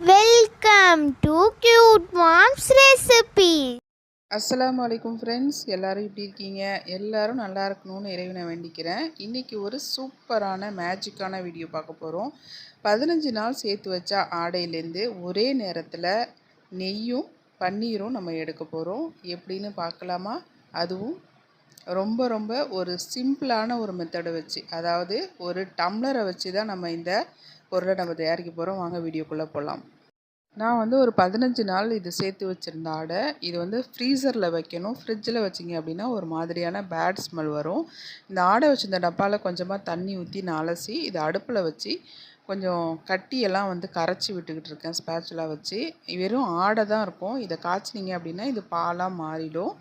Welcome to cute moms recipe அஸ்லாம் வலைக்கும் friends எல்லாரும் எப்படி இருக்கீங்க? எல்லாரும் நல்லா இருக்கணும்னு இறைவனை வேண்டிக்கிறேன். இன்றைக்கி ஒரு சூப்பரான மேஜிக்கான வீடியோ பார்க்க போகிறோம் பதினஞ்சு நாள் சேர்த்து வச்ச ஆடையிலேருந்து ஒரே நேரத்தில் நெய்யும் பன்னீரும் நம்ம எடுக்க போகிறோம் எப்படின்னு பார்க்கலாமா? அதுவும் ரொம்ப ரொம்ப ஒரு சிம்பிளான ஒரு மெத்தடை வச்சு அதாவது ஒரு டம்ளரை வச்சு தான் நம்ம இந்த பொருளை நம்ம தயாரிக்க போகிறோம் வாங்க வீடியோக்குள்ளே போகலாம் நான் வந்து ஒரு பதினஞ்சு நாள் இது சேர்த்து வச்சுருந்த ஆடை. இது வந்து ஃப்ரீசரில் வைக்கணும். ஃப்ரிட்ஜில் வச்சிங்க அப்படின்னா ஒரு மாதிரியான பேட் ஸ்மெல் வரும். இந்த ஆடை வச்சுருந்த டப்பாவில் கொஞ்சமாக தண்ணி ஊற்றி நான் அலசி இதை அடுப்பில் வச்சு கொஞ்சம் கட்டியெல்லாம் வந்து கரைச்சி விட்டுக்கிட்டு இருக்கேன் ஸ்பேச்சுலாக வச்சு. வெறும் ஆடை தான் இருக்கும். இதை காய்ச்சினீங்க அப்படின்னா இது பாலாக மாறிடும்.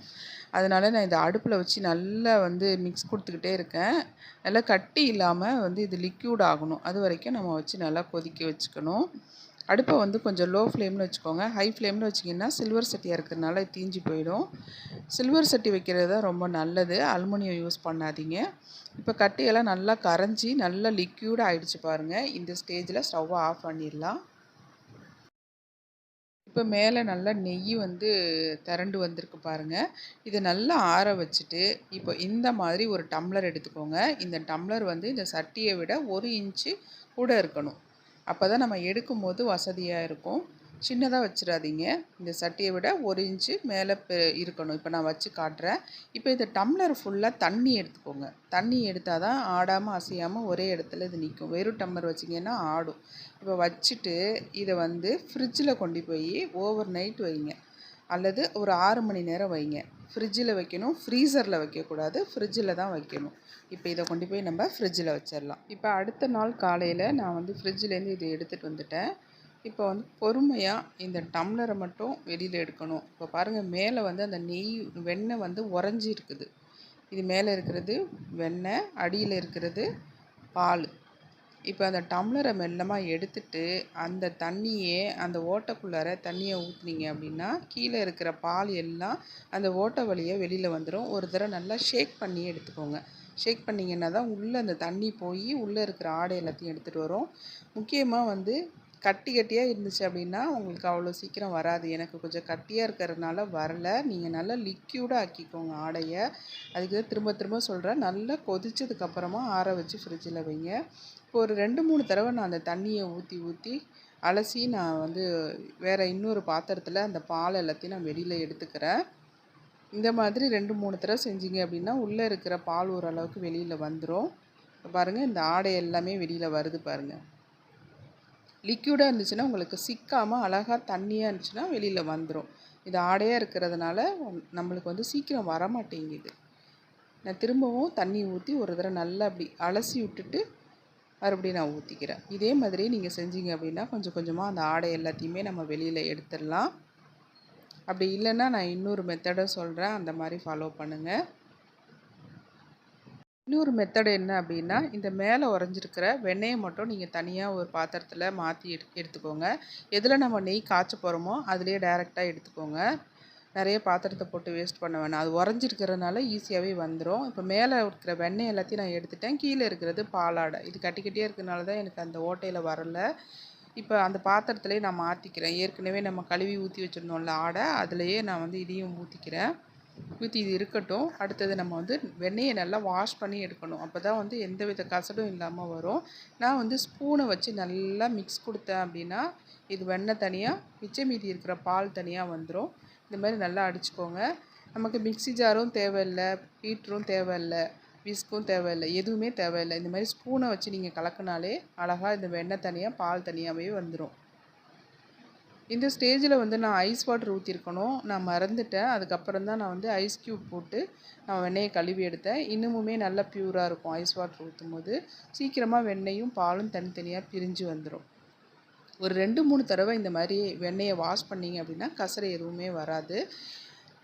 அதனால் நான் இதை அடுப்பில் வச்சு நல்லா வந்து மிக்ஸ் கொடுத்துக்கிட்டே இருக்கேன். நல்லா கட்டி இல்லாமல் வந்து இது லிக்யூட் ஆகணும். அது வரைக்கும் நம்ம வச்சு நல்லா கொதிக்க வச்சுக்கணும். அடுப்பை வந்து கொஞ்சம் லோ ஃப்ளேமில் வச்சுக்கோங்க. ஹை ஃப்ளேமில் வச்சிங்கன்னா சில்வர் சட்டியாக இருக்கிறதுனால தீஞ்சு போயிடும். சில்வர் சட்டி வைக்கிறது தான் ரொம்ப நல்லது. அலுமினியம் யூஸ் பண்ணாதீங்க. இப்போ கட்டியெல்லாம் நல்லா கரைஞ்சி நல்லா லிக்யூட் ஆகிடுச்சு பாருங்கள் இந்த ஸ்டேஜில் ஸ்டவ்வை ஆஃப் பண்ணிடலாம். இப்போ மேலே நல்லா நெய் வந்து திரண்டு வந்திருக்கு பாருங்கள் இதை நல்லா ஆற வச்சுட்டு இப்போ இந்த மாதிரி ஒரு டம்ளர் எடுத்துக்கோங்க. இந்த டம்ளர் வந்து இந்த சட்டியை விட ஒரு இன்ச்சு கூட இருக்கணும். அப்போ தான் நம்ம எடுக்கும்போது வசதியாக இருக்கும். சின்னதாக வச்சிடாதீங்க. இந்த சட்டியை விட ஒரு இன்ச்சு மேலே இருக்கணும். இப்போ நான் வச்சு காட்டுறேன். இப்போ இந்த டம்ளர் ஃபுல்லாக தண்ணி எடுத்துக்கோங்க. தண்ணி எடுத்தால் தான் ஆடாமல் அசையாமல் ஒரே இடத்துல இது நிற்கும் வெறும் டம்ளர் வச்சிங்கன்னா ஆடும். இப்போ வச்சுட்டு இதை வந்து ஃப்ரிட்ஜில் கொண்டு போய் ஓவர் நைட் வைங்க. அல்லது ஒரு ஆறு மணி நேரம் வைங்க. ஃப்ரிட்ஜில் வைக்கணும் ஃப்ரீசரில் வைக்கக்கூடாது ஃப்ரிட்ஜில் தான் வைக்கணும். இப்போ இதை கொண்டு போய் நம்ம ஃப்ரிட்ஜில் வச்சிடலாம். இப்போ அடுத்த நாள் காலையில் நான் வந்து ஃப்ரிட்ஜிலேருந்து இதை எடுத்துகிட்டு வந்துட்டேன். இப்போ வந்து பொறுமையாக இந்த டம்ளரை மட்டும் வெளியில் எடுக்கணும். இப்போ பாருங்கள் மேலே வந்து அந்த நெய் வெண்ணெய் வந்து உறைஞ்சி இருக்குது. இது மேலே இருக்கிறது வெண்ணெய் அடியில் இருக்கிறது பால். இப்போ அந்த டம்ளரை மெல்லமாக எடுத்துட்டு அந்த தண்ணியே அந்த ஓட்டைக்குள்ளார தண்ணியை ஊற்றுனீங்க அப்படின்னா கீழே இருக்கிற பால் எல்லாம் அந்த ஓட்டை வழியாக வெளியில் வந்துடும் ஒரு தடவை நல்லா ஷேக் பண்ணி எடுத்துக்கோங்க. ஷேக் பண்ணிங்கன்னா தான் உள்ளே அந்த தண்ணி போய் உள்ளே இருக்கிற ஆடை எல்லாத்தையும் எடுத்துகிட்டு வரும். முக்கியமாக வந்து கட்டி கட்டியாக இருந்துச்சு அப்படின்னா உங்களுக்கு அவ்வளோ சீக்கிரம் வராது. எனக்கு கொஞ்சம் கட்டியாக இருக்கிறதுனால வரல. நீங்கள் நல்லா லிக்யூடாக ஆக்கிக்கோங்க ஆடையை. அதுக்கு திரும்ப திரும்ப சொல்கிறேன் நல்லா கொதிச்சதுக்கப்புறமா ஆற வச்சு ஃப்ரிட்ஜில் வைங்க. இப்போ ஒரு ரெண்டு மூணு தடவை நான் அந்த தண்ணியை ஊற்றி ஊற்றி அலசி நான் வந்து வேறு இன்னொரு பாத்திரத்தில் அந்த பால் எல்லாத்தையும் நான் வெளியில் எடுத்துக்கிறேன். இந்த மாதிரி ரெண்டு மூணு தடவை செஞ்சீங்க அப்படின்னா உள்ளே இருக்கிற பால் ஓரளவுக்கு வெளியில் வந்துடும் பாருங்கள் இந்த ஆடை எல்லாமே வெளியில் வருது பாருங்கள் லிக்யூடாக இருந்துச்சுன்னா உங்களுக்கு சிக்காமல் அழகாக தண்ணியாக இருந்துச்சுன்னா வெளியில் வந்துடும் இது ஆடையாக இருக்கிறதுனால நம்மளுக்கு வந்து சீக்கிரம் வரமாட்டேங்குது. நான் திரும்பவும் தண்ணி ஊற்றி ஒரு தடவை நல்லா அப்படி அலசி விட்டுட்டு மறுபடியும் நான் ஊற்றிக்கிறேன் இதே மாதிரி நீங்கள் செஞ்சீங்க அப்படின்னா கொஞ்சம் கொஞ்சமாக அந்த ஆடை எல்லாத்தையுமே நம்ம வெளியில் எடுத்துடலாம். அப்படி இல்லைன்னா நான் இன்னொரு மெத்தடை சொல்கிறேன் அந்த மாதிரி ஃபாலோ பண்ணுங்கள் இன்னொரு மெத்தடு என்ன அப்படின்னா இந்த மேலே உறைஞ்சிருக்கிற வெண்ணெயை மட்டும் நீங்கள் தனியாக ஒரு பாத்திரத்தில் மாற்றி எடு எடுத்துக்கோங்க. எதில் நம்ம நெய் காய்ச்ச போகிறோமோ அதுலேயே டைரெக்டாக எடுத்துக்கோங்க. நிறைய பாத்திரத்தை போட்டு வேஸ்ட் பண்ண வேணாம். அது உறைஞ்சிருக்கிறதுனால ஈஸியாகவே வந்துடும் இப்போ மேலே இருக்கிற வெண்ணெய் எல்லாத்தையும் நான் எடுத்துட்டேன். கீழே இருக்கிறது பாலாடை. இது கட்டி இருக்கிறனால தான் எனக்கு அந்த ஓட்டையில் வரல. இப்போ அந்த பாத்திரத்துலேயே நான் மாற்றிக்கிறேன் ஏற்கனவே நம்ம கழுவி ஊற்றி வச்சுருந்தோம்ல ஆடை அதுலேயே நான் வந்து இதையும் ஊற்றிக்கிறேன் ஊற்றி இது இருக்கட்டும். அடுத்தது நம்ம வந்து வெண்ணெயை நல்லா வாஷ் பண்ணி எடுக்கணும். அப்போ தான் வந்து எந்த வித கசடும் இல்லாமல் வரும். நான் வந்து ஸ்பூனை வச்சு நல்லா மிக்ஸ் கொடுத்தேன் அப்படின்னா இது வெண்ணெய் தனியாக மிச்சம் மீதி இருக்கிற பால் தனியாக வந்துடும் இந்த மாதிரி நல்லா அடிச்சுக்கோங்க. நமக்கு மிக்ஸி ஜாரும் தேவையில்லை ஹீட்டரும் தேவையில்லை விஸ்க்கும் தேவையில்லை எதுவுமே தேவையில்லை. இந்த மாதிரி ஸ்பூனை வச்சு நீங்கள் கலக்கினாலே அழகாக இந்த வெண்ணெய் தனியாக பால் தனியாகவே வந்துடும் இந்த ஸ்டேஜில் வந்து நான் ஐஸ் வாட்டர் ஊற்றிருக்கணும். நான் மறந்துட்டேன். அதுக்கப்புறம் தான் நான் வந்து ஐஸ் க்யூப் போட்டு நான் வெண்ணெயை கழுவி எடுத்தேன். இன்னுமுமே நல்லா ப்யூராக இருக்கும் ஐஸ் வாட்டர் ஊற்றும் போது சீக்கிரமாக வெண்ணெயும் பாலும் தனித்தனியாக பிரிஞ்சு வந்துடும் ஒரு ரெண்டு மூணு தடவை இந்த மாதிரி வெண்ணெயை வாஷ் பண்ணிங்க அப்படின்னா கசரை எதுவுமே வராது.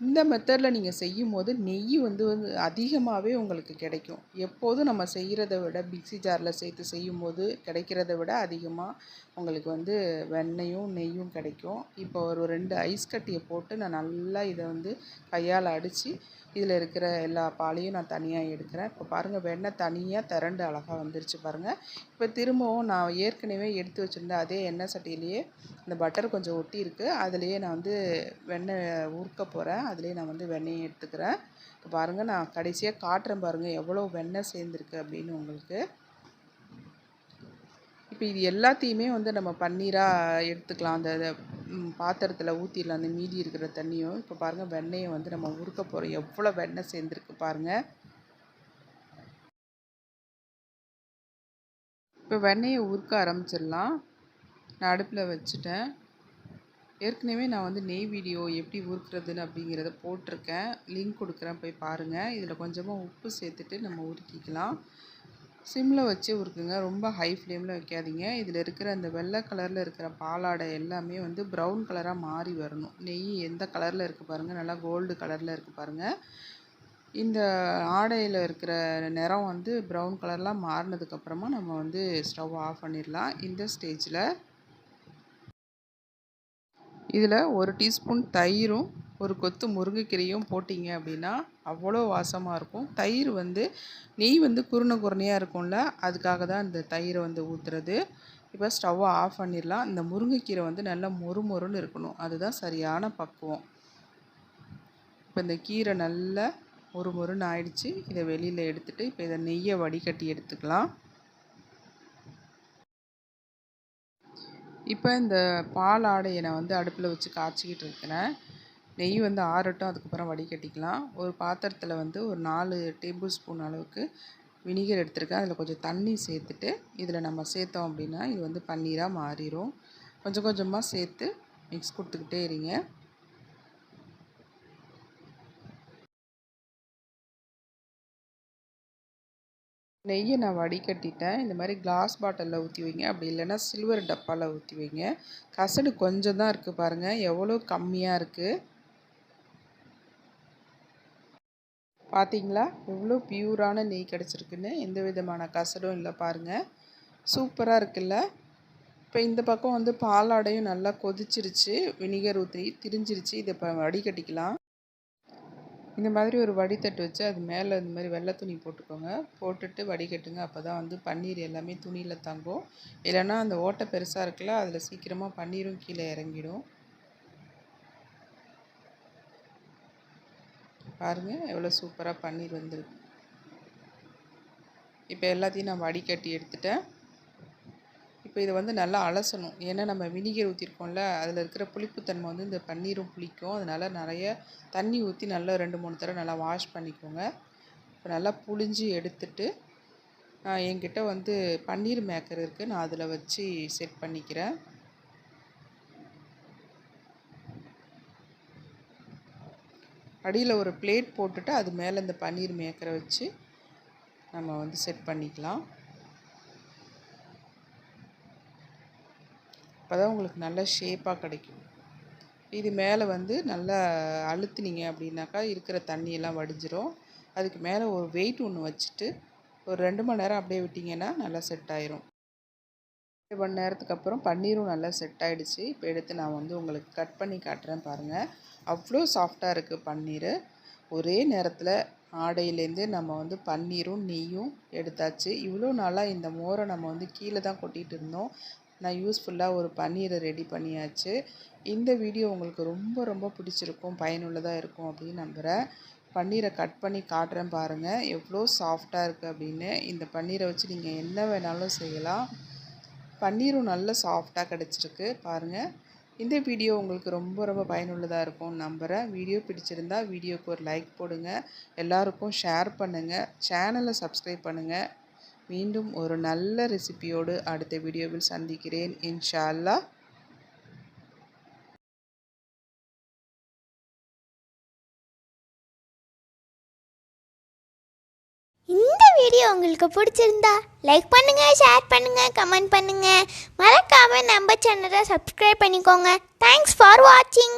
இந்த மெத்தடில் நீங்கள் செய்யும் போது நெய் வந்து வந்து அதிகமாகவே உங்களுக்கு கிடைக்கும். எப்போதும் நம்ம செய்கிறத விட மிக்சி ஜாரில் சேர்த்து செய்யும் போது கிடைக்கிறத விட அதிகமாக உங்களுக்கு வந்து வெண்ணையும் நெய்யும் கிடைக்கும். இப்போ ஒரு ரெண்டு ஐஸ் கட்டியை போட்டு நான் நல்லா இதை வந்து கையால் அடித்து இதில் இருக்கிற எல்லா பாலையும் நான் தனியாக எடுக்கிறேன். இப்போ பாருங்கள் வெண்ணெய் தனியாக திரண்டு அழகாக வந்துருச்சு பாருங்கள் இப்போ திரும்பவும் நான் ஏற்கனவே எடுத்து வச்சுருந்த அதே எண்ணெய் சட்டியிலேயே இந்த பட்டர் கொஞ்சம் ஒட்டி இருக்குது அதுலேயே நான் வந்து வெண்ணெய் ஊறுக்க போகிறேன் அதுலேயே நான் வந்து வெண்ணெயை எடுத்துக்கிறேன். இப்போ பாருங்கள் நான் கடைசியாக காட்டுறேன் பாருங்கள் எவ்வளோ வெண்ணெய் சேர்ந்துருக்கு அப்படின்னு உங்களுக்கு. இப்போ இது எல்லாத்தையுமே வந்து நம்ம பன்னீராக எடுத்துக்கலாம். அந்த பாத்திரத்தில் ஊற்றிடலாம் அந்த மீதி இருக்கிற தண்ணியும் இப்போ பாருங்கள் வெண்ணெயை வந்து நம்ம உருக்க போகிறோம் எவ்வளோ வெண்ணெய் சேர்ந்துருக்கு பாருங்கள் இப்போ வெண்ணெயை உருக்க ஆரம்பிச்சிடலாம். நான் அடுப்பில் வச்சுட்டேன். ஏற்கனவே நான் வந்து நெய் வீடியோ எப்படி உருக்குறதுன்னு அப்படிங்கிறத போட்டிருக்கேன். லிங்க் கொடுக்குறேன் போய் பாருங்கள் இதில் கொஞ்சமாக உப்பு சேர்த்துட்டு நம்ம உருக்கிக்கலாம். சிம்மில் வச்சு உருக்குங்க. ரொம்ப ஹை ஃப்ளேமில் வைக்காதீங்க. இதில் இருக்கிற அந்த வெள்ளை கலரில் இருக்கிற பாலாடை எல்லாமே வந்து ப்ரௌன் கலராக மாறி வரணும். நெய் எந்த கலரில் இருக்குது பாருங்கள் நல்லா கோல்டு கலரில் இருக்குது பாருங்கள் இந்த ஆடையில் இருக்கிற நிறம் வந்து ப்ரௌன் கலர்லாம் மாறினதுக்கப்புறமா நம்ம வந்து ஸ்டவ் ஆஃப் பண்ணிடலாம் இந்த ஸ்டேஜில் இதில் ஒரு டீஸ்பூன் தயிரும் ஒரு கொத்து முருங்கைக்கீரையும் போட்டிங்க அப்படின்னா அவ்வளோ வாசமாக இருக்கும். தயிர் வந்து நெய் வந்து குருணை குருணையாக இருக்கும்ல அதுக்காக தான் இந்த தயிரை வந்து ஊற்றுறது இப்போ ஸ்டவ்வை ஆஃப் பண்ணிடலாம். இந்த முருங்கைக்கீரை வந்து நல்லா மொறு மொறுன்னு இருக்கணும். அதுதான் சரியான பக்குவம். இப்போ இந்த கீரை நல்லா ஒரு மொறுன்னு ஆயிடுச்சு. இதை வெளியில் எடுத்துகிட்டு இப்போ இதை நெய்யை வடிகட்டி எடுத்துக்கலாம். இப்போ இந்த பால் ஆடையை நான் வந்து அடுப்பில் வச்சு காய்ச்சிக்கிட்டு இருக்கிறேன். நெய் வந்து ஆறட்டும் அதுக்கப்புறம் வடிகட்டிக்கலாம் ஒரு பாத்திரத்தில் வந்து ஒரு நாலு டேபிள் ஸ்பூன் அளவுக்கு வினிகர் எடுத்திருக்கேன். அதில் கொஞ்சம் தண்ணி சேர்த்துட்டு இதில் நம்ம சேர்த்தோம் அப்படின்னா இது வந்து பன்னீராக மாறிடும் கொஞ்சம் கொஞ்சமாக சேர்த்து மிக்ஸ் கொடுத்துக்கிட்டே இருங்க. நெய்யை நான் வடிகட்டிட்டேன். இந்த மாதிரி கிளாஸ் பாட்டிலில் ஊற்றி வைங்க. அப்படி இல்லைன்னா சில்வர் டப்பாவில் ஊற்றி வைங்க. கசடு கொஞ்சம் தான் இருக்குது பாருங்கள் எவ்வளோ கம்மியாக இருக்குது பார்த்தீங்களா எவ்வளோ பியூரான நெய் கிடச்சிருக்குன்னு. எந்த விதமான கசடும் இல்லை பாருங்கள் சூப்பராக இருக்குல்ல? இப்போ இந்த பக்கம் வந்து பாலாடையும் நல்லா கொதிச்சிருச்சு. வினிகர் ஊற்றி திரிஞ்சிருச்சு. இதை இப்போ வடிகட்டிக்கலாம். இந்த மாதிரி ஒரு வடித்தட்டு வச்சு அது மேலே இந்த மாதிரி வெள்ளை துணி போட்டுக்கோங்க. போட்டுட்டு வடிகட்டுங்க. அப்போ தான் வந்து பன்னீர் எல்லாமே துணியில் தங்கும். இல்லைன்னா அந்த ஓட்டை பெருசாக இருக்குல்ல அதில் சீக்கிரமாக பன்னீரும் கீழே இறங்கிடும். பாருங்கள் எவ்வளோ சூப்பராக பன்னீர் வந்துருக்கு. இப்போ எல்லாத்தையும் நான் வடிகட்டி எடுத்துட்டேன். இப்போ இதை வந்து நல்லா அலசணும். ஏன்னா நம்ம வினிகர் ஊற்றிருக்கோம்ல அதில் இருக்கிற புளிப்புத்தன்மை வந்து இந்த பன்னீரும் புளிக்கும். அதனால் நிறைய தண்ணி ஊற்றி நல்லா ரெண்டு மூணு தடவை நல்லா வாஷ் பண்ணிக்கோங்க. இப்போ நல்லா புளிஞ்சு எடுத்துட்டு என்கிட்ட வந்து பன்னீர் மேக்கர் இருக்குது நான் அதில் வச்சு செட் பண்ணிக்கிறேன். அடியில் ஒரு பிளேட் போட்டுட்டு அது மேலே இந்த பன்னீர் மேக்கரை வச்சு நம்ம வந்து செட் பண்ணிக்கலாம். அப்போ தான் உங்களுக்கு நல்ல ஷேப்பாக கிடைக்கும். இது மேலே வந்து நல்லா அழுத்துனீங்க அப்படின்னாக்கா இருக்கிற தண்ணியெல்லாம் வடிஞ்சிரும். அதுக்கு மேலே ஒரு வெயிட் ஒன்று வச்சுட்டு ஒரு ரெண்டு மணி நேரம் அப்படியே விட்டிங்கன்னா நல்லா செட் ஆயிரும். ரெண்டு மணி நேரத்துக்கு அப்புறம் பன்னீரும் நல்லா செட் ஆகிடுச்சு இப்போ எடுத்து நான் வந்து உங்களுக்கு கட் பண்ணி காட்டுறேன் பாருங்கள் அவ்வளோ சாஃப்டாக இருக்குது பன்னீர். ஒரே நேரத்தில் ஆடையிலேருந்து நம்ம வந்து பன்னீரும் நெய்யும் எடுத்தாச்சு. இவ்வளோ நாளாக இந்த மோரை நம்ம வந்து கீழே தான் கொட்டிகிட்டு இருந்தோம். நான் யூஸ்ஃபுல்லாக ஒரு பன்னீரை ரெடி பண்ணியாச்சு. இந்த வீடியோ உங்களுக்கு ரொம்ப ரொம்ப பிடிச்சிருக்கும் பயனுள்ளதாக இருக்கும் அப்படின்னு நம்புகிறேன் பன்னீரை கட் பண்ணி காட்டுறேன் பாருங்கள் எவ்வளோ சாஃப்டாக இருக்குது அப்படின்னு. இந்த பன்னீரை வச்சு நீங்கள் என்ன வேணாலும் செய்யலாம். பன்னீரும் நல்ல சாஃப்டாக கிடச்சிருக்கு. பாருங்கள் இந்த வீடியோ உங்களுக்கு ரொம்ப ரொம்ப பயனுள்ளதாக இருக்கும் நம்புகிறேன் வீடியோ பிடிச்சிருந்தா வீடியோக்கு ஒரு லைக் போடுங்க. எல்லாருக்கும் ஷேர் பண்ணுங்கள் சேனலை சப்ஸ்கிரைப் பண்ணுங்கள் மீண்டும் ஒரு நல்ல ரெசிபியோடு அடுத்த வீடியோவில் சந்திக்கிறேன். இன்ஷா அல்லாஹ் இந்த வீடியோ உங்களுக்கு பிடிச்சிருந்தா லைக் பண்ணுங்க ஷேர் பண்ணுங்க கமெண்ட் பண்ணுங்க. மறக்காம நம்ம சேனலை சப்ஸ்கிரைப் பண்ணிக்கோங்க. தேங்க்ஸ் ஃபார் வாட்சிங்